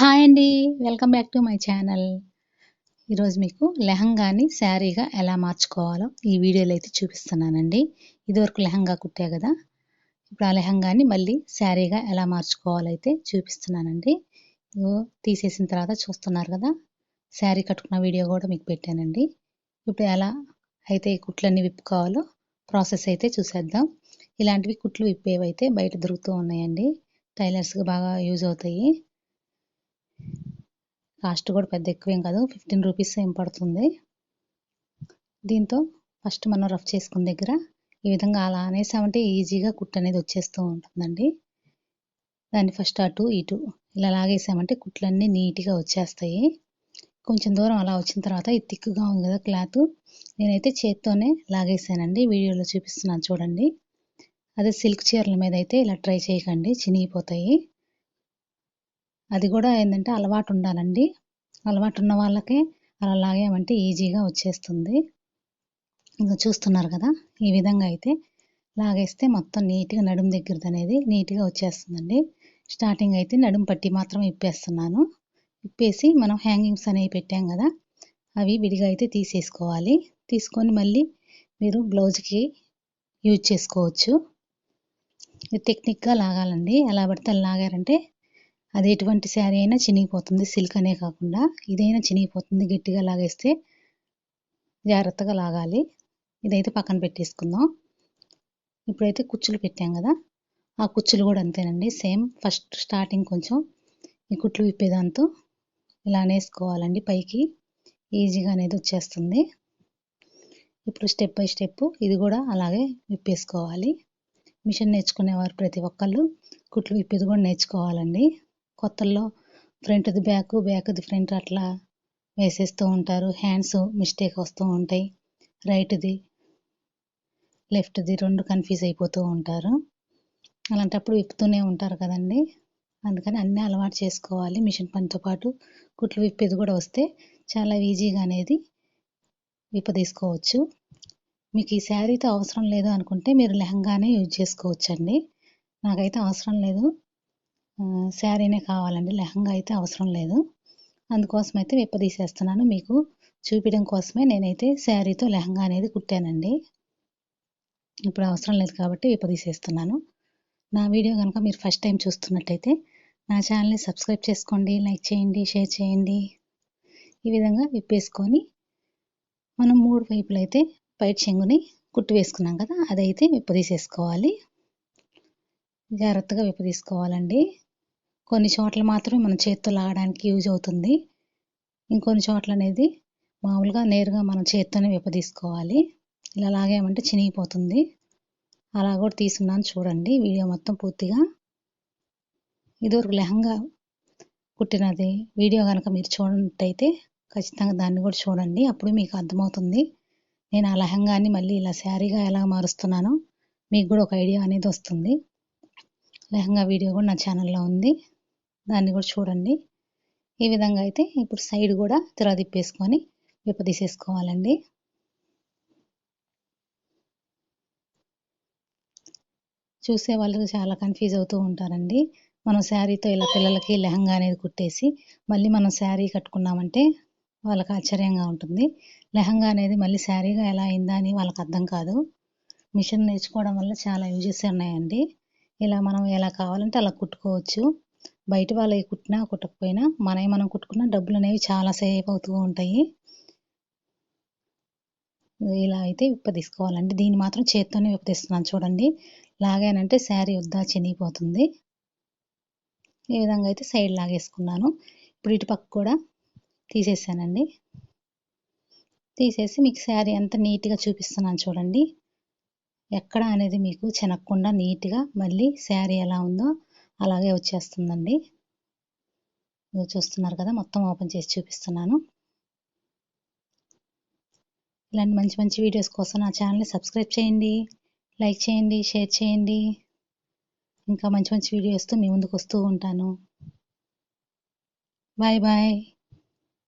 Hi అండి. Welcome back to my channel. ఈరోజు మీకు లెహంగాని శారీగా ఎలా మార్చుకోవాలో ఈ వీడియోలో అయితే చూపిస్తున్నానండి. ఇదివరకు లెహంగా కుట్టా కదా. ఇప్పుడు ఆ లెహంగాని మళ్ళీ శారీగా ఎలా మార్చుకోవాలో అయితే చూపిస్తున్నానండి. తీసేసిన తర్వాత చూస్తున్నారు కదా. శారీ కట్టుకున్న వీడియో కూడా మీకు పెట్టానండి. ఇప్పుడు ఎలా అయితే ఈ కుట్లన్నీ విప్పుకోవాలో ప్రాసెస్ అయితే చూసేద్దాం. ఇలాంటివి కుట్లు విప్పేవైతే బయట దొరుకుతూ ఉన్నాయండి. టైలర్స్కి బాగా యూజ్ అవుతాయి. కాస్ట్ కూడా పెద్ద ఎక్కువేం కాదు. ఫిఫ్టీన్ రూపీస్ ఏం పడుతుంది. దీంతో ఫస్ట్ మనం రఫ్ చేసుకున్న దగ్గర ఈ విధంగా అలా అనేసామంటే ఈజీగా కుట్టు అనేది వచ్చేస్తూ ఉంటుందండి. దాన్ని ఫస్ట్ అటు ఇటు ఇలా లాగేసామంటే కుట్లన్నీ నీట్గా వచ్చేస్తాయి. కొంచెం దూరం అలా వచ్చిన తర్వాత ఇది తిక్కుగా ఉంది కదా క్లాత్. నేనైతే చేత్తోనే లాగేసానండి. వీడియోలో చూపిస్తున్నాను చూడండి. అదే సిల్క్ చీరల మీద అయితే ఇలా ట్రై చేయకండి. చినిగిపోతాయి. అది కూడా ఏంటంటే అలవాటు ఉండాలండి అలవాటు ఉన్న వాళ్ళకే అలా లాగామంటే ఈజీగా వచ్చేస్తుంది. ఇంకా చూస్తున్నారు కదా ఈ విధంగా అయితే లాగేస్తే మొత్తం నీట్గా నడుం దగ్గరది అనేది నీట్గా వచ్చేస్తుందండి. స్టార్టింగ్ అయితే నడుం పట్టి మాత్రం ఇప్పేస్తున్నాను. ఇప్పేసి మనం హ్యాంగింగ్స్ అనేవి పెట్టాం కదా అవి విడిగా అయితే తీసేసుకోవాలి. తీసుకొని మళ్ళీ మీరు బ్లౌజ్కి యూజ్ చేసుకోవచ్చు. టెక్నిక్గా లాగాలండి. ఎలా పడితే అలా లాగారంటే అది ఎటువంటి శారీ అయినా చినిగిపోతుంది. సిల్క్ అనే కాకుండా ఇదైనా చినిగిపోతుంది. గట్టిగా లాగేస్తే జాగ్రత్తగా లాగాలి. ఇదైతే పక్కన పెట్టేసుకుందాం. ఇప్పుడైతే కుచ్చులు పెట్టాం కదా ఆ కుచ్చులు కూడా అంతేనండి. సేమ్ ఫస్ట్ స్టార్టింగ్ కొంచెం ఈ కుట్లు విప్పేదాంతో ఇలా అనేసుకోవాలండి పైకి. ఈజీగా అనేది వచ్చేస్తుంది. ఇప్పుడు స్టెప్ బై స్టెప్ ఇది కూడా అలాగే విప్పేసుకోవాలి. మిషన్ నేర్చుకునేవారు ప్రతి ఒక్కళ్ళు కుట్లు విప్పేది కూడా నేర్చుకోవాలండి. కొత్తల్లో ఫ్రంట్ది బ్యాక్ బ్యాక్ది ఫ్రంట్ అట్లా వేసేస్తూ ఉంటారు. హ్యాండ్స్ మిస్టేక్ వస్తూ ఉంటాయి. రైట్ది లెఫ్ట్ది రెండు కన్ఫ్యూజ్ అయిపోతూ ఉంటారు. అలాంటప్పుడు విప్పుతూనే ఉంటారు కదండి. అందుకని అన్నీ అలవాటు చేసుకోవాలి. మిషన్ పనితో పాటు కుట్లు విప్పేది కూడా వస్తే చాలా ఈజీగా అనేది విప్పదీసుకోవచ్చు. మీకు ఈ శారీతో అవసరం లేదు అనుకుంటే మీరు లెహంగానే యూజ్ చేసుకోవచ్చండి. నాకైతే అవసరం లేదు. శారీనే కావాలండి. లెహంగా అయితే అవసరం లేదు. అందుకోసం అయితే విప్పదీసేస్తున్నాను మీకు చూపించడం కోసమే నేనైతే శారీతో లెహంగా అనేది కుట్టానండి. ఇప్పుడు అవసరం లేదు కాబట్టి విప్పదీసేస్తున్నాను నా వీడియో కనుక మీరు ఫస్ట్ టైం చూస్తున్నట్టయితే నా ఛానల్ని సబ్స్క్రైబ్ చేసుకోండి లైక్ చేయండి షేర్ చేయండి. ఈ విధంగా విప్పేసుకొని మనం మూడు వైపులు అయితే పైట్ చెంగుని కుట్టు వేసుకున్నాం కదా అదైతే విప్పదీసేసుకోవాలి జాగ్రత్తగా విప్పదీసుకోవాలండి కొన్ని చోట్ల మాత్రమే మన చేత్తో లాగడానికి యూజ్ అవుతుంది. ఇంకొన్ని చోట్ల అనేది మామూలుగా నేరుగా మనం చేత్తోనే తీసుకోవాలి ఇలా లాగామంటే చినిగిపోతుంది. అలా కూడా తీసుకున్నాను చూడండి. వీడియో మొత్తం పూర్తిగా ఇదివరకు లెహంగా కుట్టినది వీడియో కనుక మీరు చూడనట్టయితే ఖచ్చితంగా దాన్ని కూడా చూడండి. అప్పుడు మీకు అర్థమవుతుంది. నేను ఆ లెహంగాని మళ్ళీ ఇలా శారీగా ఎలా మారుస్తున్నానో మీకు కూడా ఒక ఐడియా అనేది వస్తుంది. లెహంగా వీడియో కూడా నా ఛానల్లో ఉంది. దాన్ని కూడా చూడండి. ఈ విధంగా అయితే ఇప్పుడు సైడ్ కూడా తిరగ తిప్పేసుకొని విప్పదీసేసుకోవాలండి చూసే వాళ్ళు చాలా కన్ఫ్యూజ్ అవుతూ ఉంటారండి. మనం శారీతో ఇలా పిల్లలకి లెహంగా అనేది కుట్టేసి మళ్ళీ మనం శారీ కట్టుకున్నామంటే వాళ్ళకి ఆశ్చర్యంగా ఉంటుంది. లెహంగా అనేది మళ్ళీ శారీగా ఎలా అయిందా అని వాళ్ళకి అర్థం కాదు. మిషన్ నేర్చుకోవడం వల్ల చాలా యూజెస్ ఉన్నాయండి. ఇలా మనం ఎలా కావాలంటే అలా కుట్టుకోవచ్చు. బయట వాళ్ళవి కుట్టినా కుట్టకపోయినా మనవి మనం కుట్టుకున్న డబ్బులు అనేవి చాలా సేవ్ అవుతూ ఉంటాయి. ఇలా అయితే విప్ప తీసుకోవాలండి దీన్ని మాత్రం చేత్తోనే విప్పదీస్తున్నాను చూడండి. లాగానంటే శారీ వద్దా చినిగిపోతుంది. ఈ విధంగా అయితే సైడ్ లాగేసుకున్నాను. ఇప్పుడు ఇటు పక్క కూడా తీసేసానండి. తీసేసి మీకు శారీ అంతా నీట్గా చూపిస్తున్నాను చూడండి. ఎక్కడ అనేది మీకు చెనక్కుండా నీట్గా మళ్ళీ శారీ ఎలా ఉందో అలాగే వచ్చేస్తుందండి. చూస్తున్నారు కదా మొత్తం ఓపెన్ చేసి చూపిస్తున్నాను. ఇలాంటి మంచి మంచి వీడియోస్ కోసం నా ఛానల్ని సబ్స్క్రైబ్ చేయండి లైక్ చేయండి షేర్ చేయండి. ఇంకా మంచి మంచి వీడియోస్తో మీ ముందుకు వస్తూ ఉంటాను. Bye bye.